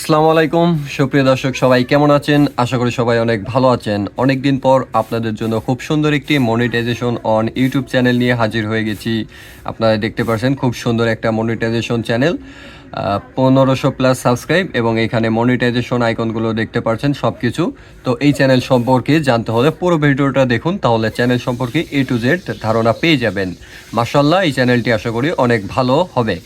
আসসালামু আলাইকুম। সুপ্রিয় দর্শক, সবাই কেমন আছেন? আশা করি সবাই অনেক ভালো আছেন। অনেক দিন পর আপনাদের জন্য খুব সুন্দর একটি মনিটাইজেশন অন ইউটিউব চ্যানেল নিয়ে হাজির হয়ে গেছি। আপনারা দেখতে পাচ্ছেন খুব সুন্দর একটা মনিটাইজেশন চ্যানেল পনেরোশো প্লাস সাবস্ক্রাইব এবং এখানে মনিটাইজেশন আইকনগুলো দেখতে পাচ্ছেন সব কিছু তো এই চ্যানেল সম্পর্কে জানতে হলে পুরো ভিডিওটা দেখুন, তাহলে চ্যানেল সম্পর্কে এ টু জেড ধারণা পেয়ে যাবেন। মাসাল্লাহ এই চ্যানেলটি আশা করি অনেক ভালো হবে।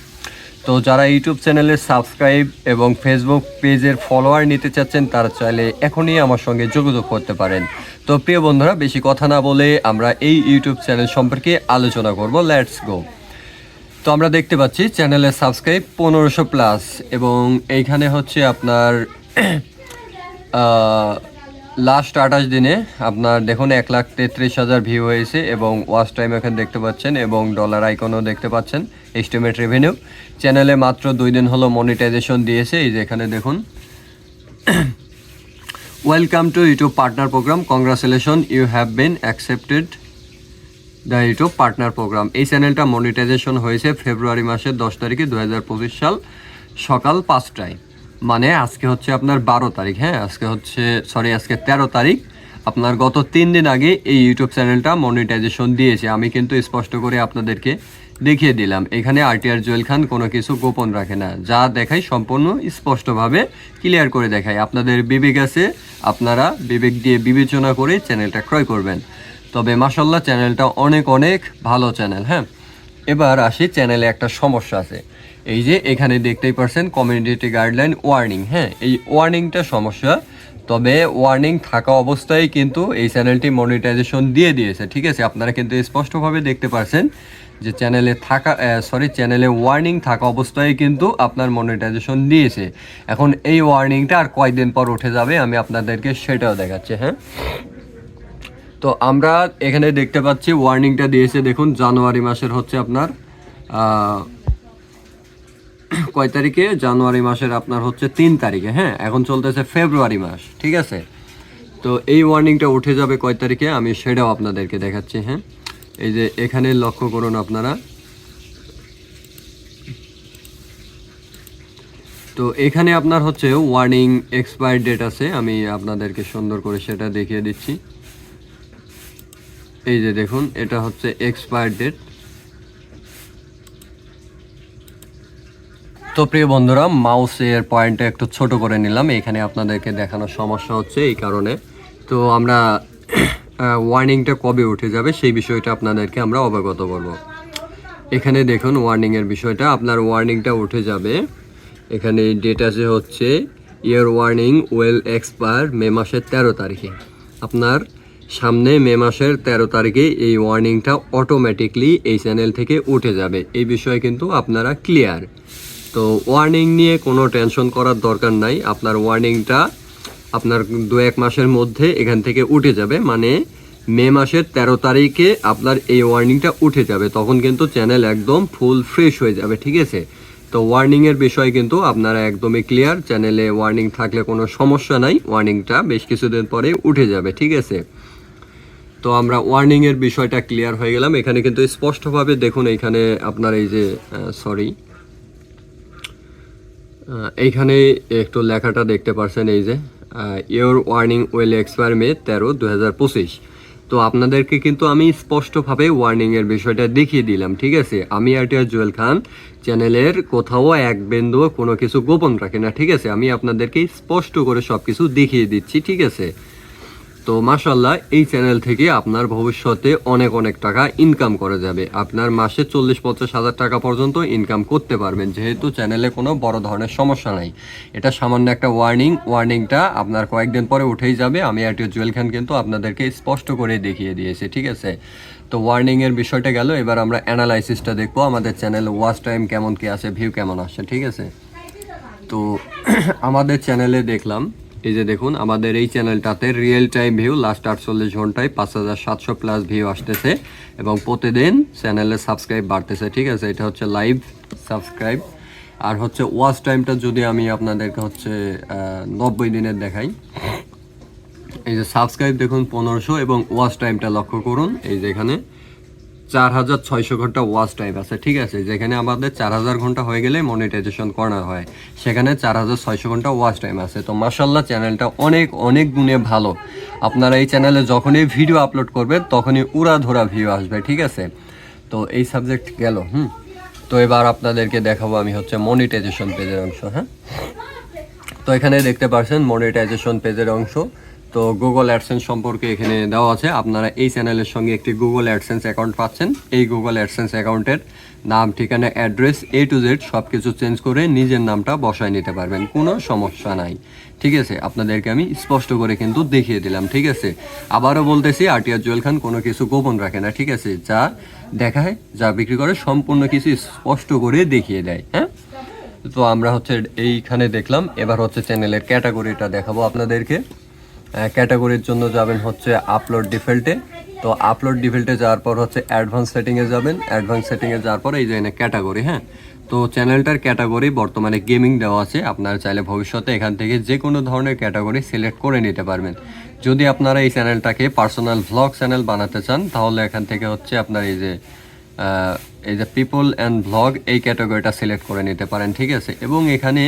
তো যারা ইউটিউব চ্যানেলে সাবস্ক্রাইব এবং ফেসবুক পেজের ফলোয়ার নিতে চাচ্ছেন, তারা চাইলে এখনই আমার সঙ্গে যোগাযোগ করতে পারেন। তো প্রিয় বন্ধুরা, বেশি কথা না বলে আমরা এই ইউটিউব চ্যানেল সম্পর্কে আলোচনা করব। লেটস গো তো আমরা দেখতে পাচ্ছি চ্যানেলে সাবস্ক্রাইব পনেরোশো প্লাস এবং এইখানে হচ্ছে আপনার লাস্ট আঠাশ দিনে আপনার দেখুন এক লাখ তেত্রিশ হাজার ভিউ হয়েছে এবং ওয়াচ টাইম এখানে দেখতে পাচ্ছেন এবং ডলার আইকনও দেখতে পাচ্ছেন এস্টিমেট রেভিনিউ চ্যানেলে মাত্র দুই দিন হলো মনিটাইজেশন দিয়েছে, এই যে এখানে দেখুন। Welcome to YouTube partner program congratulation you have been accepted the YouTube partner program এই চ্যানেলটা মনিটাইজেশন হয়েছে ফেব্রুয়ারি মাসের দশ তারিখে দু হাজার পঁচিশ সাল সকাল পাঁচটায়। মানে আজকে হচ্ছে আপনার বারো তারিখ হ্যাঁ? আজকে হচ্ছে সরি আজকে তেরো তারিখ। আপনার গত তিন দিন আগে এই ইউটিউব চ্যানেলটা মনিটাইজেশন দিয়েছে। আমি কিন্তু স্পষ্ট করে আপনাদেরকে দেখিয়ে দিলাম। এখানে আরটিআর জুয়েল খান কোনো কিছু গোপন রাখে না। যা দেখাই সম্পূর্ণ স্পষ্টভাবে ক্লিয়ার করে দেখায়। আপনাদের বিবেক আছে, আপনারা বিবেক দিয়ে বিবেচনা করে চ্যানেলটা ক্রয় করবেন। তবে মাসাল্লাহ চ্যানেলটা অনেক অনেক ভালো চ্যানেল হ্যাঁ? এবার আসি চ্যানেলে একটা সমস্যা আছে। এই যে এখানে দেখতেই পারছেন কমিউনিটি গাইডলাইন ওয়ার্নিং হ্যাঁ এই ওয়ার্নিংটা সমস্যা, তবে ওয়ার্নিং থাকা অবস্থায় কিন্তু এই চ্যানেলটি মনিটাইজেশন দিয়ে দিয়েছে, ঠিক আছে? আপনারা কিন্তু স্পষ্টভাবে দেখতে পারছেন যে চ্যানেলে থাকা সরি চ্যানেলে ওয়ার্নিং থাকা অবস্থায় কিন্তু আপনার মনিটাইজেশন দিয়েছে। এখন এই ওয়ার্নিংটা আর কয়দিন পর উঠে যাবে আমি আপনাদেরকে সেটাও দেখাচ্ছি হ্যাঁ? তো আমরা এখানে দেখতে পাচ্ছি ওয়ার্নিংটা দিয়েছে, দেখুন, জানুয়ারি মাসের হচ্ছে আপনার কয় তারিখে? জানুয়ারি মাসের আপনার হচ্ছে তিন তারিখে হ্যাঁ? এখন চলতেছে ফেব্রুয়ারি মাস, ঠিক আছে? তো এই ওয়ার্নিংটা উঠে যাবে কয় তারিখে? আমি সেটাও আপনাদেরকে দেখাচ্ছি হ্যাঁ? এই যে এখানে লক্ষ্য করুন আপনারা। তো এখানে আপনার হচ্ছে ওয়ার্নিং এক্সপায়ার ডেট আছে, আমি আপনাদেরকে সুন্দর করে সেটা দেখিয়ে দিচ্ছি। এই যে দেখুন, এটা হচ্ছে এক্সপায়ার ডেট তো প্রিয় বন্ধুরা, মাউসের পয়েন্টটা একটু ছোট করে নিলাম। এখানে আপনাদেরকে দেখানোর সমস্যা হচ্ছে এই কারণে। তো আমরা ওয়ার্নিংটা কবে উঠে যাবে সেই বিষয়টা আপনাদেরকে আমরা অবগত করব। এখানে দেখুন ওয়ার্নিংয়ের বিষয়টা, আপনার ওয়ার্নিংটা উঠে যাবে। এখানে ডেটা যে হচ্ছে your warning will expire May মাসের তেরো তারিখে। আপনার সামনে মে মাসের তেরো তারিখে এই ওয়ার্নিংটা অটোমেটিকলি এই চ্যানেল থেকে উঠে যাবে। এই বিষয়ে কিন্তু আপনারা ক্লিয়ার তো ওয়ার্নিং নিয়ে কোনো টেনশন করার দরকার নাই। আপনার ওয়ার্নিংটা আপনার দু এক মাসের মধ্যে এখান থেকে উঠে যাবে। মানে মে মাসের তেরো তারিখে আপনার এই ওয়ার্নিংটা উঠে যাবে। তখন কিন্তু চ্যানেল একদম ফুল ফ্রেশ হয়ে যাবে, ঠিক আছে? তো ওয়ার্নিংয়ের বিষয় কিন্তু আপনারা একদমই ক্লিয়ার চ্যানেলে ওয়ার্নিং থাকলে কোনো সমস্যা নাই। ওয়ার্নিংটা বেশ কিছুদিন পরে উঠে যাবে, ঠিক আছে? তো আমরা ওয়ার্নিংয়ের বিষয়টা ক্লিয়ার হয়ে গেলাম। এখানে কিন্তু স্পষ্টভাবে দেখুন, এখানে আপনার এই যে সরি এইখানে একটু লেখাটা দেখতে পারছেন এই যে your warning will expire May তেরো দু তো আপনাদেরকে কিন্তু আমি স্পষ্টভাবে ওয়ার্নিংয়ের বিষয়টা দেখিয়ে দিলাম, ঠিক আছে? আমি আরটিআর জুয়েল খান চ্যানেলের কোথাও এক বিন্দু কোনো কিছু গোপন রাখি না, ঠিক আছে? আমি আপনাদেরকে স্পষ্ট করে সব কিছু দেখিয়ে দিচ্ছি, ঠিক আছে? তো মাশাল্লাহ এই চ্যানেল থেকে আপনার ভবিষ্যতে অনেক অনেক টাকা ইনকাম করা যাবে। আপনার মাসে চল্লিশ, পঞ্চাশ হাজার টাকা পর্যন্ত ইনকাম করতে পারবেন, যেহেতু চ্যানেলে কোনো বড় ধরনের সমস্যা নাই। এটা সামান্য একটা ওয়ার্নিং ওয়ার্নিংটা আপনার কয়েকদিন পরে উঠেই যাবে। আমি আরটিও জুয়েল খান কিন্তু আপনাদেরকে স্পষ্ট করে দেখিয়ে দিয়েছি, ঠিক আছে? তো ওয়ার্নিংয়ের বিষয়টা গেল, এবার আমরা অ্যানালাইসিসটা দেখব, আমাদের চ্যানেল ওয়াচ টাইম কেমন কী আছে ভিউ কেমন আসছে, ঠিক আছে? তো আমাদের চ্যানেলে দেখলাম এই যে দেখুন, আমাদের এই চ্যানেলটাতে রিয়েল টাইম ভিউ লাস্ট আটচল্লিশ ঘন্টায় পাঁচ হাজার সাতশো প্লাস ভিউ আসতেছে এবং প্রতিদিন চ্যানেলে সাবস্ক্রাইব বাড়তেছে, ঠিক আছে? এটা হচ্ছে লাইভ সাবস্ক্রাইব আর হচ্ছে ওয়াচ টাইমটা যদি আমি আপনাদেরকে হচ্ছে নব্বই দিনের দেখাই। এই যে সাবস্ক্রাইব দেখুন পনেরোশো এবং ওয়াচ টাইমটা লক্ষ্য করুন, এই যে এখানে। চার হাজার ছয়শো ঘণ্টা ওয়াচ টাইম আছে, ঠিক আছে? যেখানে আমাদের চার হাজার ঘণ্টা হয়ে গেলে মনিটাইজেশন করা হয়, সেখানে চার হাজার ছয়শো ঘণ্টা ওয়াচ টাইম আছে। তো মাসাল্লাহ চ্যানেলটা অনেক অনেক গুণে ভালো। আপনারা এই চ্যানেলে যখনই ভিডিও আপলোড করবেন, তখনই উড়া ধরা ভিউ আসবে, ঠিক আছে? তো এই সাবজেক্ট গেল, হুম? তো এবার আপনাদেরকে দেখাবো আমি হচ্ছে মনিটাইজেশন পেজের অংশ হ্যাঁ? তো এখানে দেখতে পাচ্ছেন মনিটাইজেশন পেজের অংশ। তো গুগল অ্যাডসেন্স সম্পর্কে এখানে দেওয়া আছে। আপনারা এই চ্যানেলের সঙ্গে একটি গুগল অ্যাডসেন্স অ্যাকাউন্ট পাচ্ছেন। এই গুগল অ্যাডসেন্স অ্যাকাউন্টের নাম, ঠিকানা অ্যাড্রেস এ টু জেড সব কিছু চেঞ্জ করে নিজের নামটা বসায় নিতে পারবেন। কোনো সমস্যা নাই। ঠিক আছে, আপনাদেরকে আমি স্পষ্ট করে কিন্তু দেখিয়ে দিলাম। ঠিক আছে, আবারও বলতেছি আরটিআর জুয়েল খান কোনো কিছু গোপন রাখে না। ঠিক আছে, যা দেখায়, যা বিক্রি করে সম্পূর্ণ কিছু স্পষ্ট করে দেখিয়ে দেয়। হ্যাঁ? তো আমরা হচ্ছে এইখানে দেখলাম। এবার হচ্ছে চ্যানেলের ক্যাটাগরিটা দেখাবো আপনাদেরকে। ক্যাটাগরির জন্য যাবেন হচ্ছে আপলোড ডিফল্টে তো আপলোড ডিফল্টে যাওয়ার পর হচ্ছে অ্যাডভান্স সেটিংয়ে যাবেন। অ্যাডভান্স সেটিংয়ে যাওয়ার পর এই যে এনে ক্যাটাগরি হ্যাঁ? তো চ্যানেলটার ক্যাটাগরি বর্তমানে গেমিং দেওয়া আছে। আপনারা চাইলে ভবিষ্যতে এখান থেকে যে কোনো ধরনের ক্যাটাগরি সিলেক্ট করে নিতে পারবেন। যদি আপনারা এই চ্যানেলটাকে পার্সোনাল ভ্লগ চ্যানেল বানাতে চান, তাহলে এখান থেকে হচ্ছে আপনার এই যে এই যে পিপল অ্যান্ড ভ্লগ এই ক্যাটাগরিটা সিলেক্ট করে নিতে পারেন, ঠিক আছে? এবং এখানে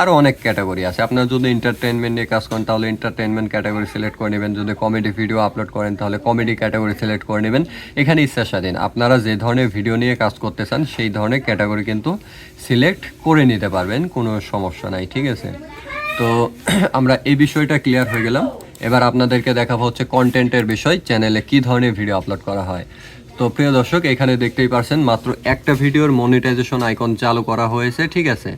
আরও অনেক ক্যাটাগরি আছে। আপনারা যদি এন্টারটেনমেন্ট নিয়ে কাজ করেন, তাহলে এন্টারটেনমেন্ট ক্যাটাগরি সিলেক্ট করে নেবেন। যদি কমেডি ভিডিও আপলোড করেন, তাহলে কমেডি ক্যাটাগরি সিলেক্ট করে নেবেন। এখানে ইচ্ছা স্বাধীন আপনারা যে ধরনের ভিডিও নিয়ে কাজ করতে চান, সেই ধরনের ক্যাটাগরি কিন্তু সিলেক্ট করে নিতে পারবেন, কোনো সমস্যা নাই, ঠিক আছে? তো আমরা এই বিষয়টা ক্লিয়ার হয়ে গেলাম। এবার আপনাদেরকে দেখাবো হচ্ছে কন্টেন্টের বিষয় চ্যানেলে কি ধরনের ভিডিও আপলোড করা হয়। তো প্রিয় দর্শক, এখানে দেখতেই পারছেন, মাত্র একটা ভিডিওর মনিটাইজেশন আইকন চালু করা হয়েছে, ঠিক আছে?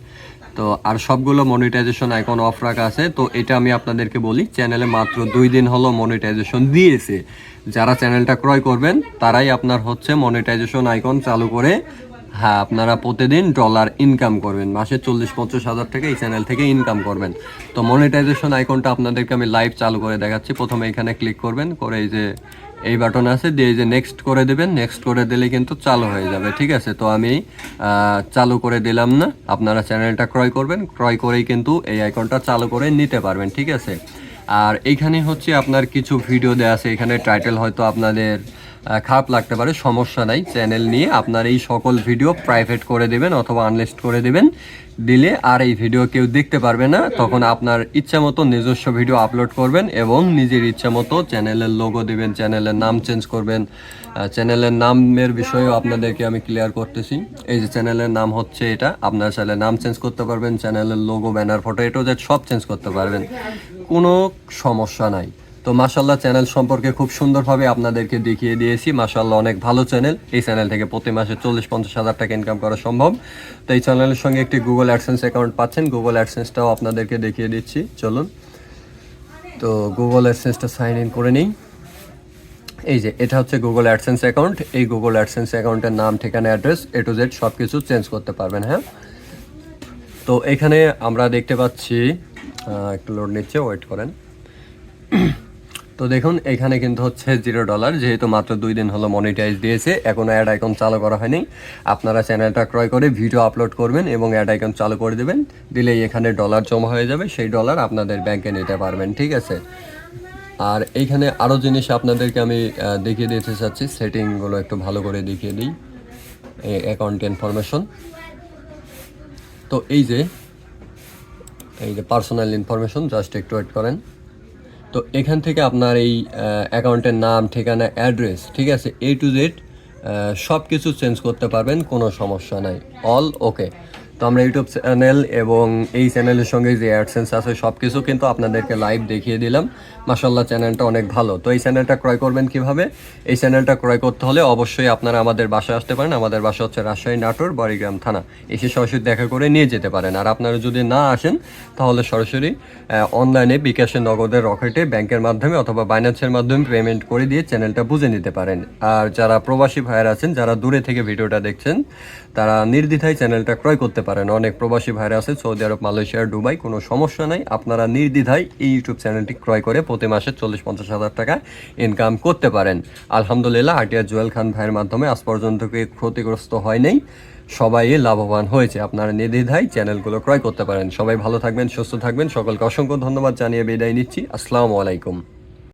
তো আর সবগুলো মনিটাইজেশন আইকন অফ রাখা আছে। তো এটা আমি আপনাদেরকে বলি চ্যানেলে মাত্র দুই দিন হলো মনিটাইজেশন দিয়েছে। যারা চ্যানেলটা ক্রয় করবেন, তারাই আপনার হচ্ছে মনিটাইজেশন আইকন চালু করে হ্যাঁ আপনারা প্রতিদিন ডলার ইনকাম করবেন। মাসে চল্লিশ, পঞ্চাশ হাজার টাকা এই চ্যানেল থেকে ইনকাম করবেন। তো মনিটাইজেশন আইকনটা আপনাদেরকে আমি লাইভ চালু করে দেখাচ্ছি। প্রথমে এখানে ক্লিক করবেন, করে এই যে এই বাটন আছে, দিয়ে যে নেক্সট করে দেবেন নেক্সট করে দিলে কিন্তু চালু হয়ে যাবে, ঠিক আছে? তো আমি চালু করে দিলাম না, আপনারা চ্যানেলটা ক্রয় করবেন, ক্রয় করেই কিন্তু এই আইকনটা চালু করে নিতে পারবেন, ঠিক আছে? আর এইখানে হচ্ছে আপনার কিছু ভিডিও দেওয়া আছে, এখানে টাইটেল হয়তো আপনাদের খারাপ লাগতে পারে, সমস্যা নাই। চ্যানেল নিয়ে আপনার এই সকল ভিডিও প্রাইভেট করে দেবেন অথবা আনলিস্ট করে দেবেন। দিলে আর এই ভিডিও কেউ দেখতে পারবে না। তখন আপনার ইচ্ছা মতো নিজস্ব ভিডিও আপলোড করবেন এবং নিজের ইচ্ছা মতো চ্যানেলের লোগো দেবেন চ্যানেলের নাম চেঞ্জ করবেন। চ্যানেলের নামের বিষয়েও আপনাদেরকে আমি ক্লিয়ার করতেছি। এই যে চ্যানেলের নাম হচ্ছে এটা, আপনার চাইলে নাম চেঞ্জ করতে পারবেন চ্যানেলের লোগো ব্যানার ফটো এটাও যে সব চেঞ্জ করতে পারবেন। কোনো সমস্যা নাই। তো মাশাল্লাহ চ্যানেল সম্পর্কে খুব সুন্দরভাবে আপনাদেরকে দেখিয়ে দিয়েছি। মাশাল্লাহ অনেক ভালো চ্যানেল। এই চ্যানেল থেকে প্রতি মাসে চল্লিশ, পঞ্চাশ হাজার টাকা ইনকাম করা সম্ভব। তো এই চ্যানেলের সঙ্গে একটি গুগল অ্যাডসেন্স অ্যাকাউন্ট পাচ্ছেন। গুগল অ্যাডসেন্সটাও আপনাদেরকে দেখিয়ে দিচ্ছি। চলুন। তো গুগল অ্যাডসেন্সটা সাইন ইন করে নিই। এই যে, এটা হচ্ছে গুগল অ্যাডসেন্স অ্যাকাউন্ট এই গুগল অ্যাডসেন্স অ্যাকাউন্টের নাম, ঠিকানা অ্যাড্রেস এ টু জেড সব কিছু চেঞ্জ করতে পারবেন হ্যাঁ? তো এখানে আমরা দেখতে পাচ্ছি একটু লোড নিচ্ছে ওয়েট করেন। তো দেখুন, এখানে কিন্তু হচ্ছে জিরো ডলার যেহেতু মাত্র দুই দিন হলো মনিটাইজ দিয়েছে, এখনও অ্যাড আইকন চালু করা হয়নি। আপনারা চ্যানেলটা ক্রয় করে ভিডিও আপলোড করবেন এবং অ্যাড আইকন চালু করে দেবেন। দিলেই এখানে ডলার জমা হয়ে যাবে, সেই ডলার আপনাদের ব্যাংকে নিতে পারবেন, ঠিক আছে? আর এইখানে আরও জিনিস আপনাদেরকে আমি দেখিয়ে দিতে চাচ্ছি সেটিংগুলো একটু ভালো করে দেখিয়ে দিই অ্যাকাউন্ট ইনফরমেশন তো এই যে এই যে পার্সোনাল ইনফরমেশন জাস্ট একটু ওয়েট করেন। তো এখান থেকে আপনার এই অ্যাকাউন্টের নাম, ঠিকানা, অ্যাড্রেস, ঠিক আছে এ টু জেড সব কিছু চেঞ্জ করতে পারবেন, কোনো সমস্যা নাই। All okay. তো আমরা ইউটিউব চ্যানেল এবং এই চ্যানেলের সঙ্গে যে অ্যাডসেন্স আছে সব কিছু কিন্তু আপনাদেরকে লাইভ দেখিয়ে দিলাম। মাসাল্লাহ চ্যানেলটা অনেক ভালো। তো এই চ্যানেলটা ক্রয় করবেন কীভাবে? এই চ্যানেলটা ক্রয় করতে হলে অবশ্যই আপনারা আমাদের বাসায় আসতে পারেন। আমাদের বাসা হচ্ছে রাজশাহী নাটোর, বড়িগ্রাম থানা। এসে সরাসরি দেখা করে নিয়ে যেতে পারেন। আর আপনারা যদি না আসেন, তাহলে সরাসরি অনলাইনে বিকাশে নগদের রকেটে ব্যাংকের মাধ্যমে অথবা বাইন্যান্সের মাধ্যমে পেমেন্ট করে দিয়ে চ্যানেলটা বুঝে নিতে পারেন। আর যারা প্রবাসী ভাইয়ের আছেন, যারা দূরে থেকে ভিডিওটা দেখছেন, তারা নির্দ্বিধায় চ্যানেলটা ক্রয় করতে পারেন। অনেক প্রবাসী ভাইরা আছে, সৌদি আরব, মালয়েশিয়া, দুবাই, কোনো সমস্যা নাই। আপনারা নির্দ্বিধায় এই ইউটিউব চ্যানেলটি ক্রয় করে প্রতি মাসে চল্লিশ পঞ্চাশ হাজার টাকা ইনকাম করতে পারেন। আলহামদুলিল্লাহ আটিয়া জুয়েল খান ভাইয়ের মাধ্যমে আজ পর্যন্ত ক্ষতিগ্রস্ত হয় নাই? সবাই লাভবান হয়েছে। আপনারা নির্দ্বিধায় চ্যানেলগুলো ক্রয় করতে পারেন। সবাই ভালো থাকবেন, সুস্থ থাকবেন। সকলকে অসংখ্য ধন্যবাদ জানিয়ে বিদায় নিচ্ছি। আসসালামু আলাইকুম।